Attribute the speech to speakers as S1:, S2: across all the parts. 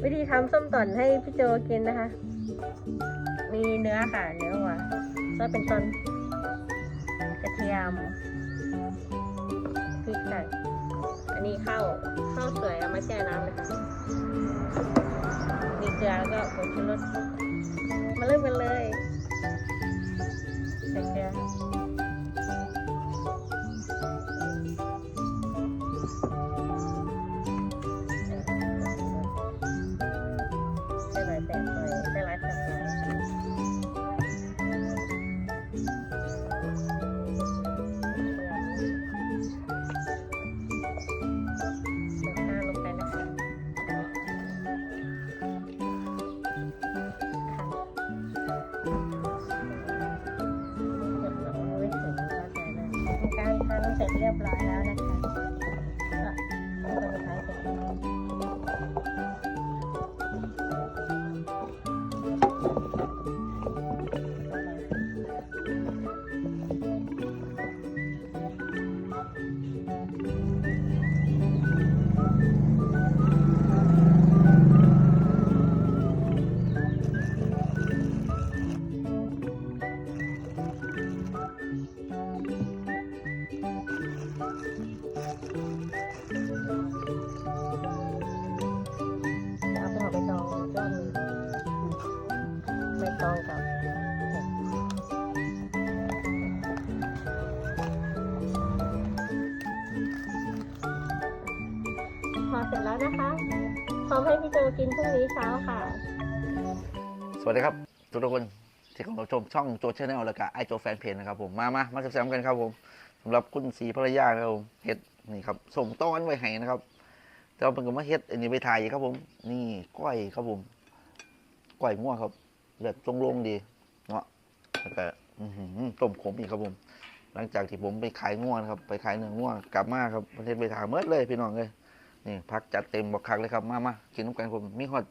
S1: วิธีทำส้มต่อนให้พี่โจกินนะคะ มีเนื้อค่ะเนื้อวัวก็เป็นต้นกระเทียมพริกค่ะอันนี้ข้าวข้าวสวยเอามาแช่น้ำนะคะมีเกลือแล้วก็ผงชูรสมาเริ่มกันเลยใส่เกลือ เสร็จเรียบ ตองกับพอเสร็จแล้วนะคะพร้อมให้พี่โจกินพรุ่งนี้เช้าค่ะ
S2: สวัสดีครับ ทุกทุกคนที่เข้ามาชมช่องโจชแนลแล้วก็ไอโจแฟนเพจนะครับผมมามามาแซมกันครับผมสำหรับคุณสีภรรยาครับผมเฮ็ดนี่ครับส่งต้อนไว้ให้นะครับแต่ว่าเป็นก็มาเฮ็ดอันนี้ไปถ่ายครับผม นี่ก้อยครับผมก้อยง่วงครับ เลือดจงลงดีเนาะแล้วก็ต้มขมอีกครับผม หลังจากที่ผมไปขายง่วนครับ ไปขายเนื้อง่วกลับมาครับประเทศไปถายเมื่อเลยพี่น้องเลยนี่พักจัดเต็มบอกคักเลยครับมามากินน้ำกันผมมีฮอด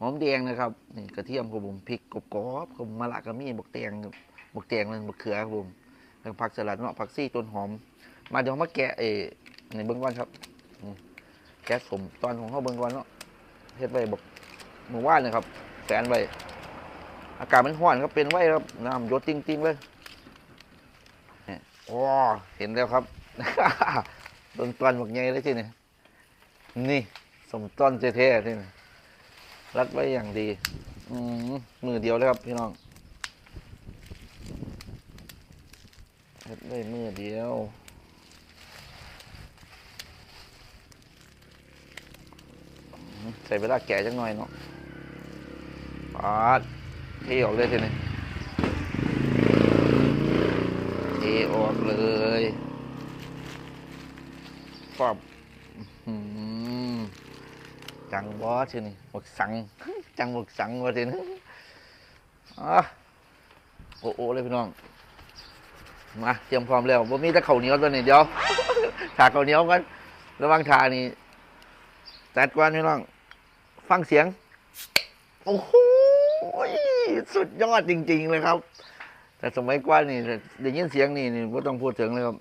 S2: หอมแดงนะครับนี่กระเทียมครับผมพริกกรอบๆครับผมมะละกะมี่บกแตงครับบกแตงนั่นบกเขือครับผมแล้วผักสลัดเนาะผักซี่ต้นหอม มาเดี๋ยวมาแกะเอในเบื้องก่อนครับแกะสมตอนของเขาเบื้องก่อนเนาะเฮ็ดไว้บอกหมู่ว่านเลยครับแฝนไว้ อากาศมันร้อนครับเป็นไว้ครับน้ำหยดติ้งๆ เลยโอ้เห็นแล้วครับต้นตอนบักใหญ่เลยที่นี่นี่สมต้นเท่ๆที่นี่รัดไว้อย่างดี อืมมือเดียวเลยครับพี่น้องรัดไว้มือเดียวใส่เวลาแก่จังหน่อยเนาะปาด เทออกเลยทีนี้เทออกเลยฟอบจังบอสนี่หมกสัง จังหมกสังวะทีนี้อะโอ้โอเลยพี่น้อง มาเตรียมพร้อมแล้วบ่มีแต่ข้าวเหนียวตัวนี้เดียวถาข้าวเหนียวกันระวังทานี่จัดกวนพี่น้อง ฟังเสียง โอ้โห สุดยอดจริง ๆ เลยครับ แต่สมัยก่อนนี่ได้ยินเสียงนี่นี่ไม่ต้องพูดถึงเลยครับ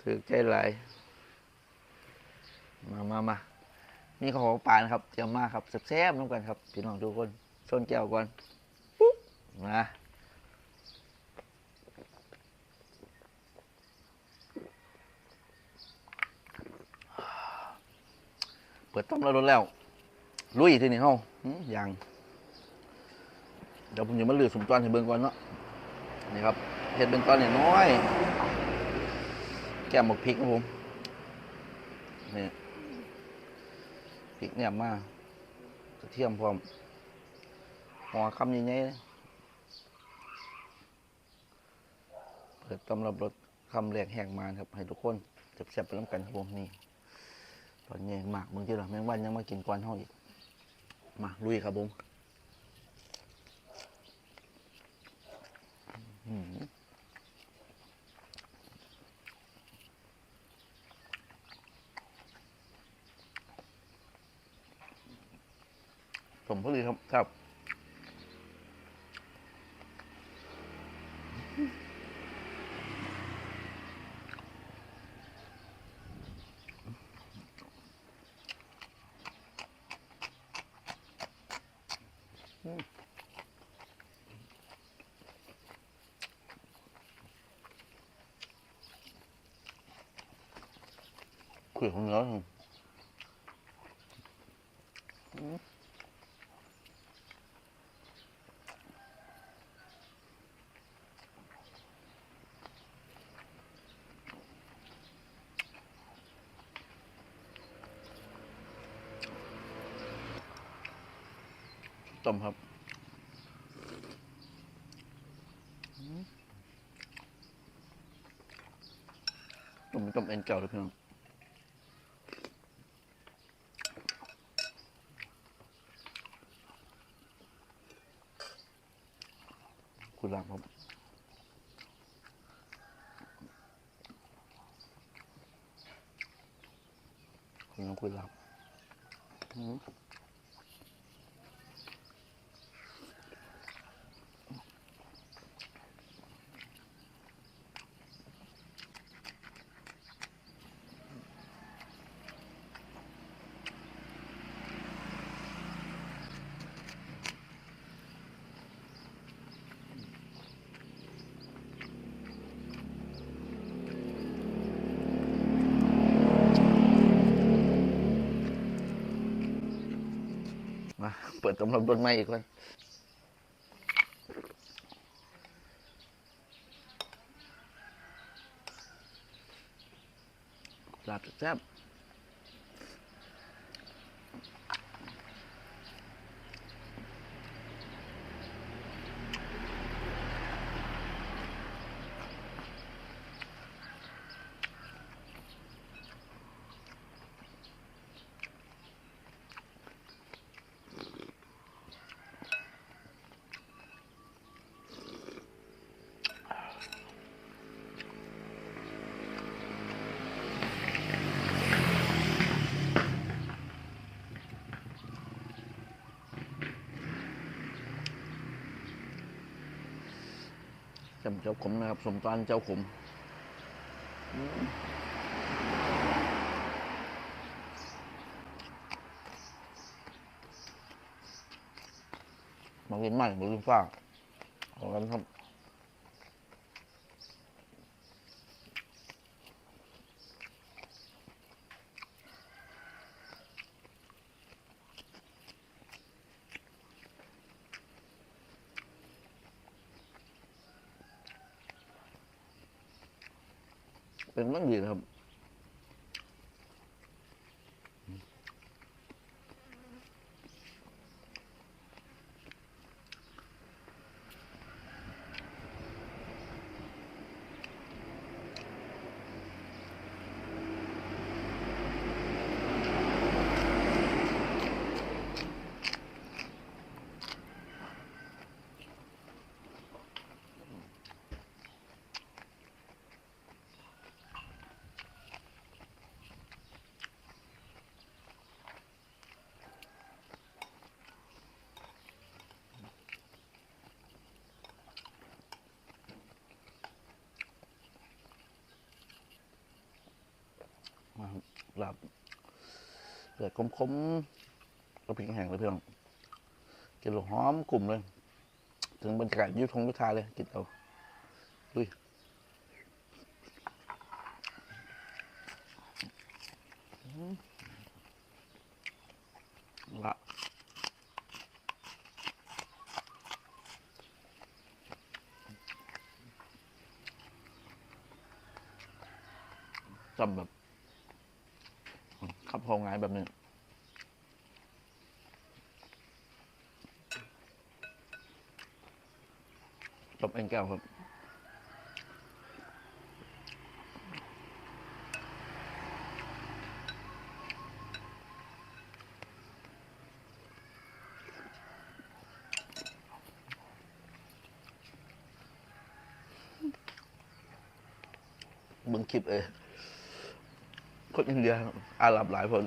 S2: ถือใจหลายมามามานี่ข้าวของปานครับเตรียมมาครับแซ่บๆน้ำกันครับพี่น้องทุกคนส้นแก้วก่อนปุ๊บมาเปิดต้มแล้วรนแล้ว ลุยทีนี้เฮาหืมยัง เดี๋ยวผมจะมาเลือสมตอนให้เบิ่งก่อนเนาะนี่ครับเห็ดเป็นตอนนี่น้อย แก้มหมกพริกครับผมนี่พริกเนี่ยมากกระเทียมพร้อมหัวคำใหญ่ๆเลยเปิดตำรับรสคำแรกแห้งมาครับ ให้ทุกคนจับแซ่บไปน้ำกันครับผมนี่ตอนนี้หมากมึงที่เราแมงวันยังมากินกวนเฮาอีก มาลุยครับผมอื้อหือ ผมพอดีครับครับ คุยของเนื้ออืมต้มครับต้มต้มเอ็นเก่าเลยพี่น้อง คุณลาบครับคุณน้องคุณลาบอืมมา เปิดสำหรับต้นไม้อีกคนลาบแซ่บ เจ้าขมนะครับ สมตาลเจ้าขมอืมมากินใหม่มากินฟ้าเอากันครับ เป็นมันดีนะครับ มาบหลับเลือดคมๆก็พริกแห้งเลยเพื่อนกินหลวหอมกลุ่มเลย ถึงบรรยากาศยุทงยุทธาเลย กินเอาดุยอืมละจำแบบ ขับพองไงายแบบนี้จบเอ็นแก้วครับเบิ่งคลิปเอย คนอินเดียอาหรับหลายคน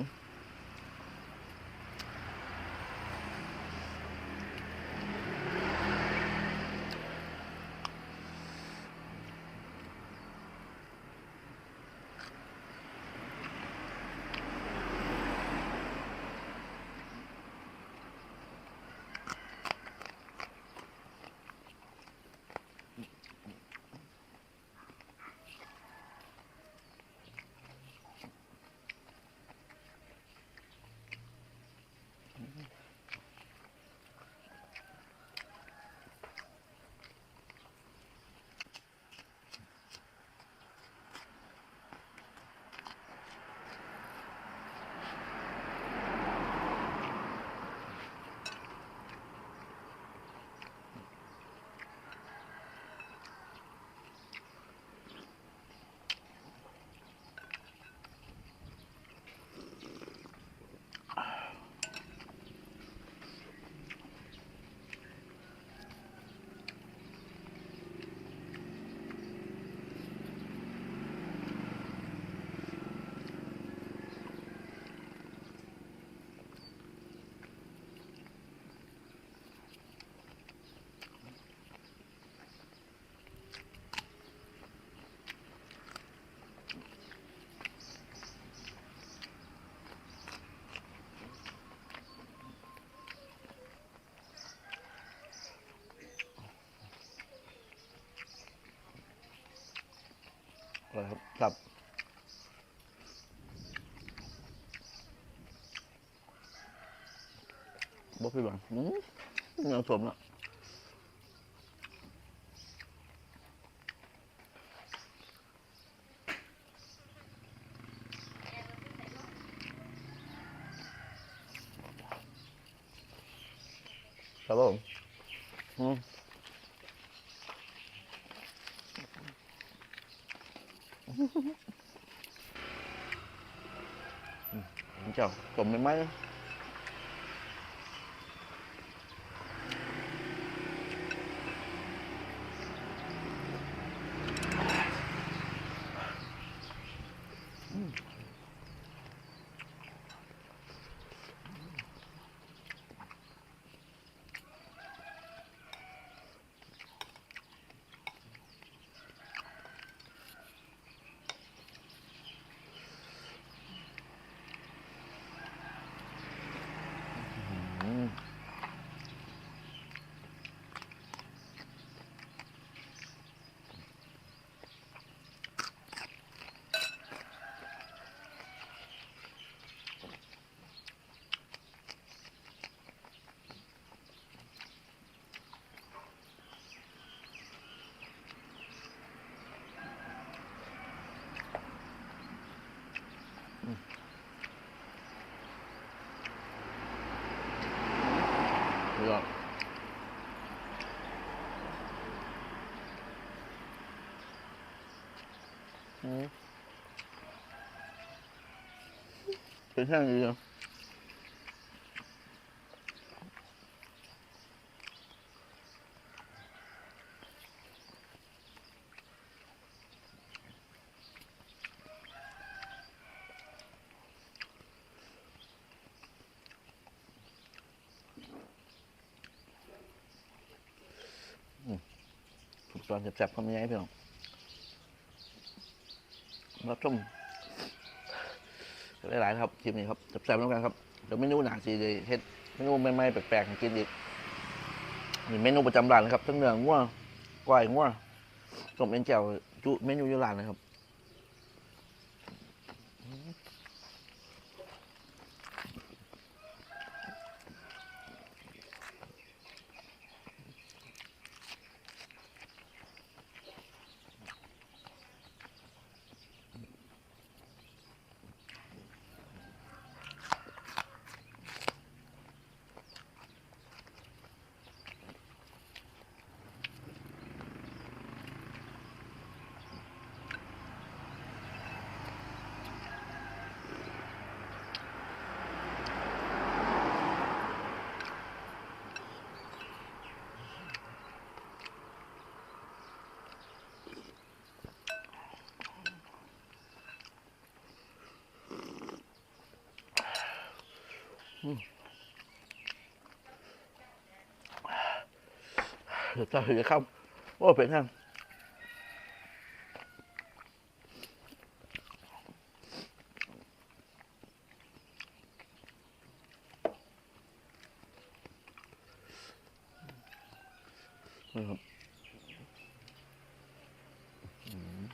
S2: ร่อยครับครับบ่พี่หวังอืมเนื้อสมล้วครับผมอืม เจ้าสมไหมไหม เป็นแห้งดีจังตอนแสบๆเขาไม่ย้ายไปหรอก บชมหลายๆนะครับคลิปนี้ครับแซ่บๆแล้วกันครับเดี๋ยวเมนูหนาสีเลยเฮ็ดเมนูใหม่ๆแปลกๆให้กินอีกนี่เมนูประจำร้านนะครับทั้งเนื้อง่วก้อยง่วต้มเอ็นแจ่วจุเมนูอยูร้านนะครับ เดี๋ยวจะเดี๋ยวเข้าโอ้เป็นทางนี่ครับอืม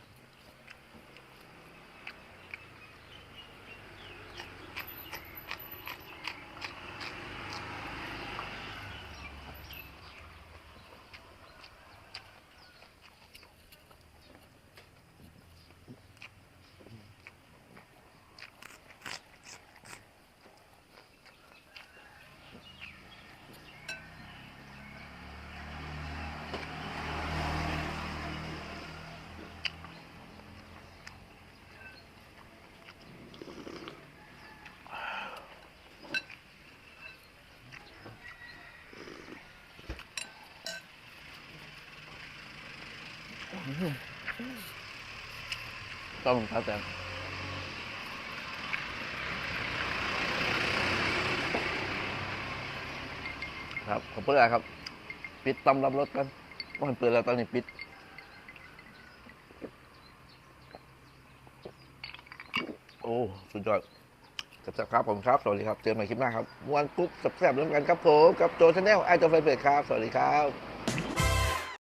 S2: ต้องครับแต่ครับขอบคุณครับ ปิดตำรับรถกันวันเปิดแล้วตอนนี้ปิดโอ้สุดยอดจับครับผมครับ สวัสดีครับ เจอกันใหม่คลิปหน้าครับมวนปุ๊บแซ่บๆเรื่องกันครับผม กับโจชาแนลไอโจไฟเบรครับ สวัสดีครับ